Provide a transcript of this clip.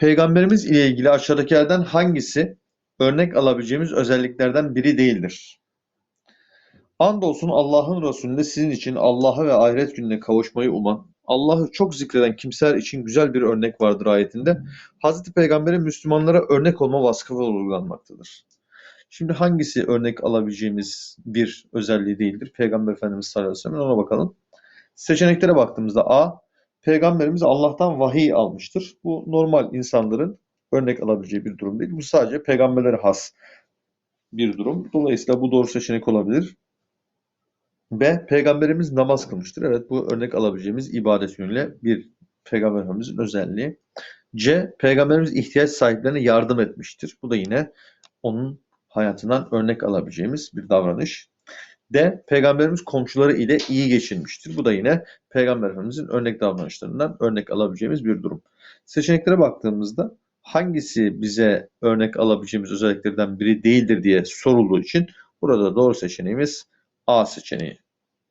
Peygamberimiz ile ilgili aşağıdakilerden hangisi örnek alabileceğimiz özelliklerden biri değildir? Andolsun Allah'ın Resulü'nde sizin için Allah'a ve ahiret gününe kavuşmayı uman, Allah'ı çok zikreden kimseler için güzel bir örnek vardır ayetinde. Hazreti Peygamber'in Müslümanlara örnek olma vasfı uygulanmaktadır. Şimdi hangisi örnek alabileceğimiz bir özelliği değildir? Peygamber Efendimiz sallallahu aleyhi ve sellem'in ona bakalım. Seçeneklere baktığımızda A. Peygamberimiz Allah'tan vahiy almıştır. Bu normal insanların örnek alabileceği bir durum değil. Bu sadece peygamberlere has bir durum. Dolayısıyla bu doğru seçenek olabilir. B. Peygamberimiz namaz kılmıştır. Evet bu örnek alabileceğimiz ibadet yönüyle bir peygamber efendimizin özelliği. C. Peygamberimiz ihtiyaç sahiplerine yardım etmiştir. Bu da yine onun hayatından örnek alabileceğimiz bir davranış. D. Peygamberimiz komşuları ile iyi geçinmiştir. Bu da yine Peygamber Efendimizin örnek davranışlarından örnek alabileceğimiz bir durum. Seçeneklere baktığımızda hangisi bize örnek alabileceğimiz özelliklerden biri değildir diye sorulduğu için burada doğru seçeneğimiz A seçeneği.